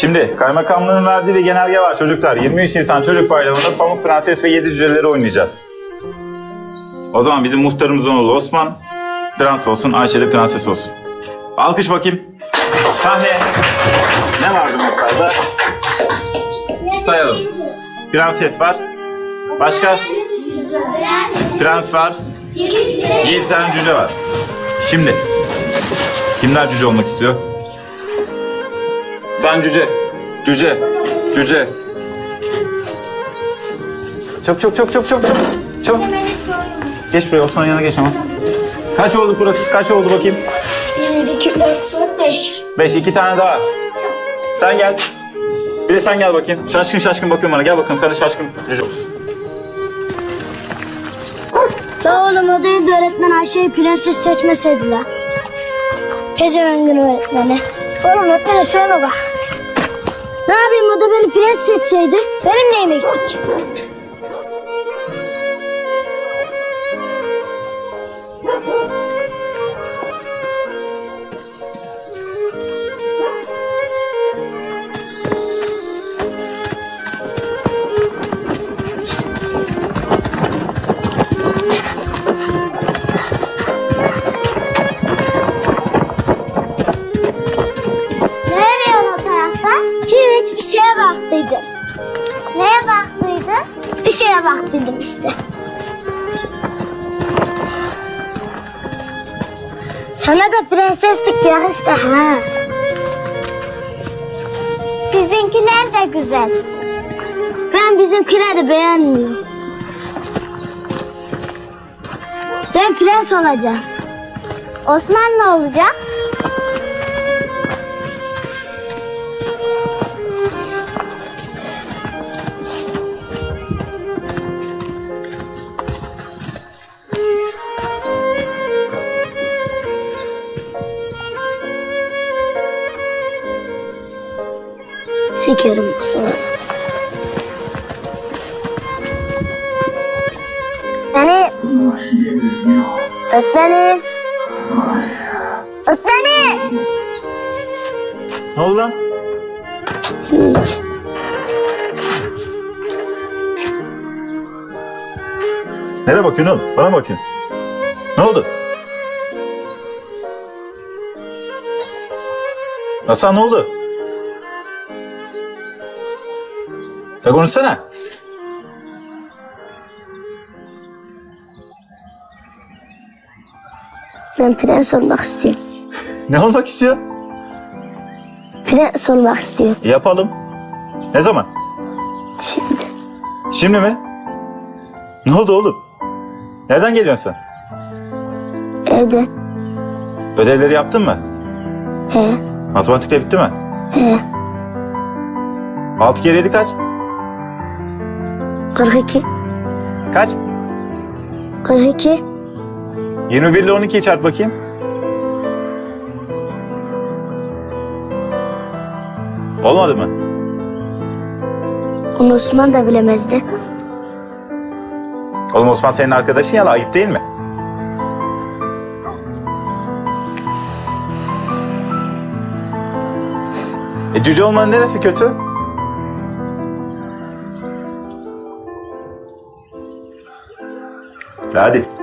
Şimdi kaymakamlığın verdiği bir genelge var çocuklar. 23 Nisan Çocuk Bayramı'nda Pamuk Prenses ve Yedi Cüceleri oynayacağız. O zaman bizim muhtarımızın oğlu Osman prens olsun, Ayşe de prenses olsun. Alkış bakayım. Sahne. Ne vardı masada? Sayalım. Prenses var. Başka? Prens var. 7 tane cüce var. Şimdi. Kimler cüce olmak istiyor? Sen cüce. Cüce. Cüce. Çok çok çok çok çok çok. Çok. Geç buraya Osman'ın yanına geç ama. Kaç oldu burası? Kaç oldu bakayım? 1, 2, 3, 4, 5. Beş. iki tane daha. Sen gel. Bir de sen gel bakayım. Şaşkın şaşkın bakıyorum bana. Gel bakalım sen de şaşkın cüce ol. La oğlum o değil de öğretmen Ayşe'yi prenses seçmeseydiler. Pezevengin öğretmeni. Oğlum öğretmene şöyle bak. Ne yapayım o da beni prens seçseydi? Benim neyim eksik? Bir şeye baktıydım. Neye baktıydın? Bir şeye baktıydım işte. Sana da prenseslik yakıştı ha. Sizinkiler de güzel. Ben bizimkileri beğenmiyorum. Ben prens olacağım. Osman ne olacak? Sikerim bu. Öp beni. Öp beni. Ne oldu lan? Hiç. Nereye bakıyorsun oğlum? Bana mı bakıyorsun. Ne oldu? Hasan ne oldu? Ya konuşsana. Ben prens olmak istiyorum. Ne olmak istiyor? Prens olmak istiyorum. Yapalım. Ne zaman? Şimdi. Şimdi mi? Ne oldu oğlum? Nereden geliyorsun sen? Evde. Ödevleri yaptın mı? He. Matematikte bitti mi? He. 6 kere 7 kaç? 42. Kaç? 42. 21 ile 12'yi çarp bakayım. Olmadı mı? Onu Osman da bilemezdi. Oğlum Osman senin arkadaşın ya la, ayıp değil mi? E cüce olmanın neresi kötü? 来点。